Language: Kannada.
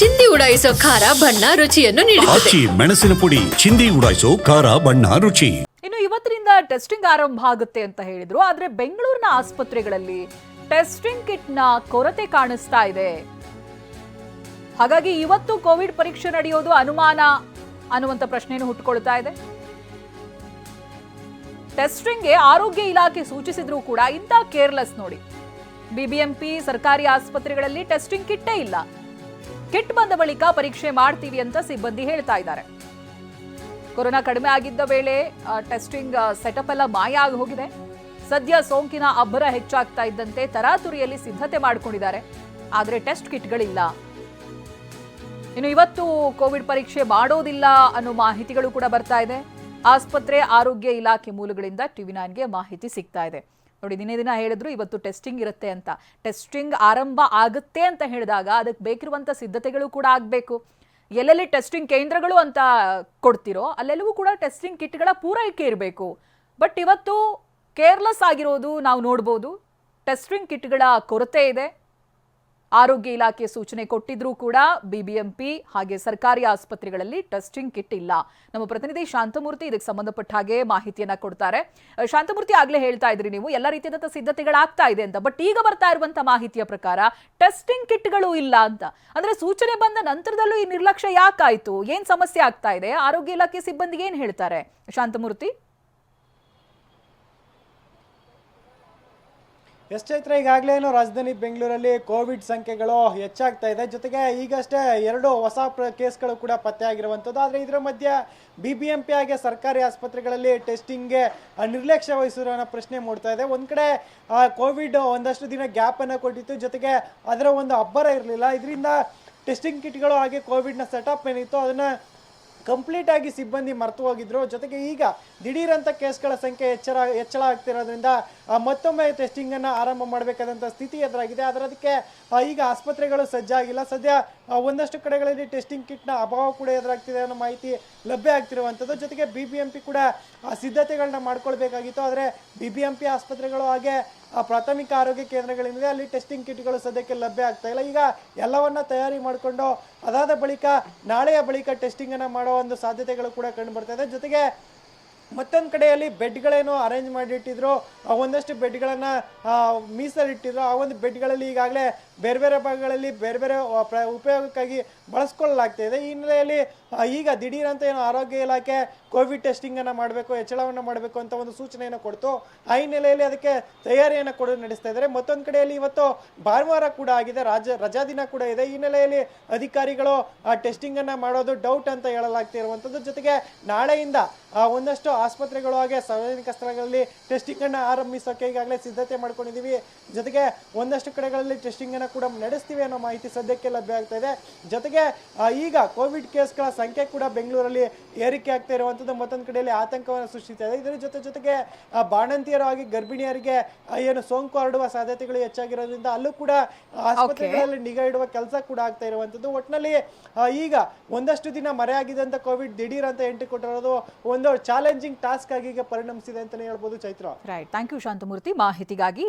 ಚಿಂದಿ ಉಡಾಯಿಸೋ ಖಾರ ಬಣ್ಣ ರುಚಿಯನ್ನು ನೀಡುತ್ತದೆ. ಆಚಿ ಮೆಣಸಿನ ಪುಡಿ ಚಿಂದಿ ಉಡಾಯಿಸೋ ಖಾರ ಬಣ್ಣ ರುಚಿ. ಇನ್ನು ಇವತ್ತಿನಿಂದ ಟೆಸ್ಟಿಂಗ್ ಆರಂಭ ಆಗುತ್ತೆ ಅಂತ ಹೇಳಿದ್ರು ಆದ್ರೆ ಬೆಂಗಳೂರಿನ ಆಸ್ಪತ್ರೆಗಳಲ್ಲಿ ಟೆಸ್ಟಿಂಗ್ ಕಿಟ್ನ ಕೊರತೆ ಕಾಣಿಸ್ತಾ ಇದೆ. ಹಾಗಾಗಿ ಇವತ್ತು ಕೋವಿಡ್ ಪರೀಕ್ಷೆ ನಡೆಯೋದು ಅನುಮಾನ ಅನ್ನುವಂಥ ಪ್ರಶ್ನೆಯನ್ನು ಹುಟ್ಟುಕೊಳ್ತಾ ಇದೆ. ಟೆಸ್ಟಿಂಗ್ಗೆ ಆರೋಗ್ಯ ಇಲಾಖೆ ಸೂಚಿಸಿದ್ರೂ ಕೂಡ ಇಂಥ ಕೇರ್ಲೆಸ್ ನೋಡಿ. ಬಿಬಿಎಂಪಿ ಸರ್ಕಾರಿ ಆಸ್ಪತ್ರೆಗಳಲ್ಲಿ ಟೆಸ್ಟಿಂಗ್ ಕಿಟ್ಟೇ ಇಲ್ಲ. ಕಿಟ್ ಬಂದ ಬಳಿಕ ಪರೀಕ್ಷೆ ಮಾಡ್ತೀವಿ ಅಂತ ಸಿಬ್ಬಂದಿ ಹೇಳ್ತಾ ಇದ್ದಾರೆ. ಕೊರೋನಾ ಕಡಿಮೆ ಆಗಿದ್ದ ವೇಳೆ ಟೆಸ್ಟಿಂಗ್ ಸೆಟಪ್ ಎಲ್ಲ ಮಾಯ ಆಗಿ ಹೋಗಿದೆ. ಸದ್ಯ ಸೋಂಕಿನ ಅಬ್ಬರ ಹೆಚ್ಚಾಗ್ತಾ ಇದ್ದಂತೆ ತರಾತುರಿಯಲ್ಲಿ ಸಿದ್ಧತೆ ಮಾಡಿಕೊಂಡಿದ್ದಾರೆ. ಆದರೆ ಟೆಸ್ಟ್ ಕಿಟ್ಗಳಿಲ್ಲ. ಇನ್ನು ಇವತ್ತು ಕೋವಿಡ್ ಪರೀಕ್ಷೆ ಮಾಡೋದಿಲ್ಲ ಅನ್ನೋ ಮಾಹಿತಿಗಳು ಕೂಡ ಬರ್ತಾ ಇದೆ. ಆಸ್ಪತ್ರೆ, ಆರೋಗ್ಯ ಇಲಾಖೆ ಮೂಲಗಳಿಂದ ಟಿವಿ ನೈನ್ಗೆ ಮಾಹಿತಿ ಸಿಗ್ತಾ ಇದೆ. ನೋಡಿ, ದಿನೇ ದಿನ ಹೇಳಿದ್ರು ಇವತ್ತು ಟೆಸ್ಟಿಂಗ್ ಇರುತ್ತೆ ಅಂತ. ಟೆಸ್ಟಿಂಗ್ ಆರಂಭ ಆಗುತ್ತೆ ಅಂತ ಹೇಳಿದಾಗ ಅದಕ್ಕೆ ಬೇಕಿರುವಂಥ ಸಿದ್ಧತೆಗಳು ಕೂಡ ಆಗಬೇಕು. ಎಲ್ಲೆಲ್ಲಿ ಟೆಸ್ಟಿಂಗ್ ಕೇಂದ್ರಗಳು ಅಂತ ಕೊಡ್ತಿರೋ, ಅಲ್ಲೆಲ್ಲವೂ ಕೂಡ ಟೆಸ್ಟಿಂಗ್ ಕಿಟ್ಗಳ ಪೂರೈಕೆ ಇರಬೇಕು. ಬಟ್ ಇವತ್ತು ಕೇರ್ಲೆಸ್ ಆಗಿರೋದು ನಾವು ನೋಡ್ಬೋದು. ಟೆಸ್ಟಿಂಗ್ ಕಿಟ್ಗಳ ಕೊರತೆ ಇದೆ. ಆರೋಗ್ಯ ಇಲಾಖೆ ಸೂಚನೆ ಕೊಟ್ಟಿದ್ರೂ ಕೂಡ ಬಿಬಿಎಂಪಿ ಹಾಗೆ ಸರ್ಕಾರಿ ಆಸ್ಪತ್ರೆಗಳಲ್ಲಿ ಟೆಸ್ಟಿಂಗ್ ಕಿಟ್ ಇಲ್ಲ. ನಮ್ಮ ಪ್ರತಿನಿಧಿ ಶಾಂತಮೂರ್ತಿ ಇದಕ್ಕೆ ಸಂಬಂಧಪಟ್ಟ ಹಾಗೆ ಮಾಹಿತಿಯನ್ನ ಕೊಡ್ತಾರೆ. ಶಾಂತಮೂರ್ತಿ ಆಗ್ಲೇ ಹೇಳ್ತಾ ಇದ್ರಿ ನೀವು, ಎಲ್ಲ ರೀತಿಯಾದಂಥ ಸಿದ್ಧತೆಗಳಾಗ್ತಾ ಇದೆ ಅಂತ. ಬಟ್ ಈಗ ಬರ್ತಾ ಇರುವಂತಹ ಮಾಹಿತಿಯ ಪ್ರಕಾರ ಟೆಸ್ಟಿಂಗ್ ಕಿಟ್ಗಳು ಇಲ್ಲ ಅಂತ. ಅಂದ್ರೆ ಸೂಚನೆ ಬಂದ ನಂತರದಲ್ಲೂ ಈ ನಿರ್ಲಕ್ಷ್ಯ ಯಾಕಾಯ್ತು? ಏನ್ ಸಮಸ್ಯೆ ಆಗ್ತಾ ಇದೆ? ಆರೋಗ್ಯ ಇಲಾಖೆ ಸಿಬ್ಬಂದಿಗೆ ಏನ್ ಹೇಳ್ತಾರೆ? ಶಾಂತಮೂರ್ತಿ? ಎಸ್ ಚೈತ್ರ ಈಗಾಗಲೇ ರಾಜಧಾನಿ ಬೆಂಗಳೂರಲ್ಲಿ ಕೋವಿಡ್ ಸಂಖ್ಯೆಗಳು ಹೆಚ್ಚಾಗ್ತಾ ಇದೆ. ಜೊತೆಗೆ ಈಗಷ್ಟೇ ಎರಡು ಹೊಸ ಕೇಸ್ಗಳು ಕೂಡ ಪತ್ತೆ ಆಗಿರುವಂಥದ್ದು ಆದರೆ ಇದರ ಮಧ್ಯೆ ಬಿ ಬಿ ಎಂ ಪಿ ಹಾಗೆ ಸರ್ಕಾರಿ ಆಸ್ಪತ್ರೆಗಳಲ್ಲಿ ಟೆಸ್ಟಿಂಗ್ಗೆ ನಿರ್ಲಕ್ಷ್ಯ ವಹಿಸಿರೋ ಅನ್ನೋ ಪ್ರಶ್ನೆ ಮೂಡ್ತಾ ಇದೆ. ಒಂದು ಕಡೆ ಕೋವಿಡ್ ಒಂದಷ್ಟು ದಿನ ಗ್ಯಾಪನ್ನು ಕೊಟ್ಟಿತ್ತು. ಜೊತೆಗೆ ಅದರ ಒಂದು ಅಬ್ಬರ ಇರಲಿಲ್ಲ. ಇದರಿಂದ ಟೆಸ್ಟಿಂಗ್ ಕಿಟ್ಗಳು ಹಾಗೆ ಕೋವಿಡ್ನ ಸೆಟಪ್ ಏನಿತ್ತು ಅದನ್ನು ಕಂಪ್ಲೀಟ್ ಆಗಿ ಸಿಬ್ಬಂದಿ ಮರೆತು ಹೋಗಿದ್ರು ಜೊತೆಗೆ ಈಗ ದಿಢೀರಂತ ಕೇಸ್ಗಳ ಸಂಖ್ಯೆ ಹೆಚ್ಚಳ ಹೆಚ್ಚಳ ಆಗ್ತಿರೋದ್ರಿಂದ ಮತ್ತೊಮ್ಮೆ ಟೆಸ್ಟಿಂಗ್ ಅನ್ನ ಆರಂಭ ಮಾಡಬೇಕಾದಂತ ಸ್ಥಿತಿ ಎದುರಾಗಿದೆ. ಆದ್ರೆ ಅದಕ್ಕೆ ಈಗ ಆಸ್ಪತ್ರೆಗಳು ಸಜ್ಜಾಗಿಲ್ಲ. ಸದ್ಯ ಒಂದಷ್ಟು ಕಡೆಗಳಲ್ಲಿ ಟೆಸ್ಟಿಂಗ್ ಕಿಟ್ನ ಅಭಾವ ಕೂಡ ಎದುರಾಗ್ತಿದೆ ಅನ್ನೋ ಮಾಹಿತಿ ಲಭ್ಯ ಆಗ್ತಿರುವಂಥದ್ದು. ಜೊತೆಗೆ ಬಿ ಬಿ ಎಂ ಪಿ ಕೂಡ ಸಿದ್ಧತೆಗಳನ್ನ ಮಾಡ್ಕೊಳ್ಬೇಕಾಗಿತ್ತು. ಆದರೆ ಬಿ ಬಿ ಎಂ ಆಸ್ಪತ್ರೆಗಳು ಹಾಗೆ ಪ್ರಾಥಮಿಕ ಆರೋಗ್ಯ ಕೇಂದ್ರಗಳಿಂದ ಅಲ್ಲಿ ಟೆಸ್ಟಿಂಗ್ ಕಿಟ್ಗಳು ಸದ್ಯಕ್ಕೆ ಲಭ್ಯ ಆಗ್ತಾ ಇಲ್ಲ. ಈಗ ಎಲ್ಲವನ್ನ ತಯಾರಿ ಮಾಡಿಕೊಂಡು ಅದಾದ ಬಳಿಕ ನಾಳೆಯ ಬಳಿಕ ಟೆಸ್ಟಿಂಗ್ ಅನ್ನ ಮಾಡೋ ಒಂದು ಸಾಧ್ಯತೆಗಳು ಕೂಡ ಕಂಡು ಬರ್ತಾ ಇದೆ. ಜೊತೆಗೆ ಮತ್ತೊಂದು ಕಡೆಯಲ್ಲಿ ಬೆಡ್ಗಳೇನೋ ಅರೇಂಜ್ ಮಾಡಿಟ್ಟಿದ್ರು. ಒಂದಷ್ಟು ಬೆಡ್ಗಳನ್ನ ಮೀಸಲಿಟ್ಟಿದ್ರು. ಆ ಒಂದು ಬೆಡ್ಗಳಲ್ಲಿ ಈಗಾಗಲೇ ಬೇರೆ ಬೇರೆ ಭಾಗಗಳಲ್ಲಿ ಬೇರೆ ಬೇರೆ ಪ್ರ, ಉಪಯೋಗಕ್ಕಾಗಿ ಬಳಸ್ಕೊಳ್ಳಲಾಗ್ತಾ ಇದೆ. ಈ ಹಿನ್ನೆಲೆಯಲ್ಲಿ ಈಗ ದಿಢೀರಂತ ಏನು ಆರೋಗ್ಯ ಇಲಾಖೆ ಕೋವಿಡ್ ಟೆಸ್ಟಿಂಗನ್ನು ಮಾಡಬೇಕು ಹೆಚ್ಚಳವನ್ನು ಮಾಡಬೇಕು ಅಂತ ಒಂದು ಸೂಚನೆಯನ್ನು ಕೊಡ್ತು. ಆ ಹಿನ್ನೆಲೆಯಲ್ಲಿ ಅದಕ್ಕೆ ತಯಾರಿಯನ್ನು ಕೂಡ, ನಡೆಸ್ತಾ ಇದ್ದಾರೆ. ಮತ್ತೊಂದು ಕಡೆಯಲ್ಲಿ ಇವತ್ತು ಭಾನುವಾರ ಕೂಡ ಆಗಿದೆ, ರಾಜ, ರಜಾ ದಿನ ಕೂಡ ಇದೆ. ಈ ಹಿನ್ನೆಲೆಯಲ್ಲಿ ಅಧಿಕಾರಿಗಳು, ಆ ಟೆಸ್ಟಿಂಗನ್ನು ಮಾಡೋದು ಡೌಟ್ ಅಂತ ಹೇಳಲಾಗ್ತಿರುವಂಥದ್ದು ಜೊತೆಗೆ ನಾಳೆಯಿಂದ ಒಂದಷ್ಟು ಆಸ್ಪತ್ರೆಗಳು ಹಾಗೆ ಸಾರ್ವಜನಿಕ ಸ್ಥಳಗಳಲ್ಲಿ ಟೆಸ್ಟಿಂಗನ್ನು ಆರಂಭಿಸೋಕೆ ಈಗಾಗಲೇ ಸಿದ್ಧತೆ ಮಾಡ್ಕೊಂಡಿದ್ದೀವಿ. ಜೊತೆಗೆ ಒಂದಷ್ಟು ಕಡೆಗಳಲ್ಲಿ ಟೆಸ್ಟಿಂಗನ್ನು ಕೂಡ ನಡೆಸ್ತೀವಿ ಅನ್ನೋ ಮಾಹಿತಿ ಸದ್ಯಕ್ಕೆ ಲಭ್ಯ ಆಗ್ತಾ ಇದೆ. ಜೊತೆಗೆ ಈಗ ಕೋವಿಡ್ ಕೇಸ್ಗಳ ಸಂಖ್ಯೆ ಕೂಡ ಬೆಂಗಳೂರಲ್ಲಿ ಏರಿಕೆ ಆಗ್ತಾ ಇರುವಂಥದ್ದು. ಮತ್ತೊಂದು ಕಡೆಯಲ್ಲಿ ಆತಂಕವನ್ನು ಸೃಷ್ಟಿಸ್ತಾ ಇದೆ. ಇದರ ಜೊತೆ ಜೊತೆಗೆ ಬಾಣಂತಿಯರು ಆಗಿ ಗರ್ಭಿಣಿಯರಿಗೆ ಏನು ಸೋಂಕು ಹರಡುವ ಸಾಧ್ಯತೆಗಳು ಹೆಚ್ಚಾಗಿರೋದ್ರಿಂದ ಅಲ್ಲೂ ಕೂಡ ಆಸ್ಪತ್ರೆಗಳಲ್ಲಿ ನಿಗಾ ಇಡುವ ಕೆಲಸ ಕೂಡ ಆಗ್ತಾ ಇರುವಂಥದ್ದು. ಒಟ್ಟಿನಲ್ಲಿ ಈಗ ಒಂದಷ್ಟು ದಿನ ಮರೆಯಾಗಿದ್ದಂಥ ಕೋವಿಡ್ ದಿಢೀರ್ ಅಂತ ಎಂಟ್ರಿ ಕೊಟ್ಟಿರೋದು ಒಂದು ಚಾಲೆಂಜಿಂಗ್ ಟಾಸ್ಕ್ ಆಗಿ ಈಗ ಪರಿಣಮಿಸಿದೆ ಅಂತಲೇ ಹೇಳ್ಬೋದು Chaitra. Right thank you Shantamurthy. ಮಾಹಿತಿಗಾಗಿ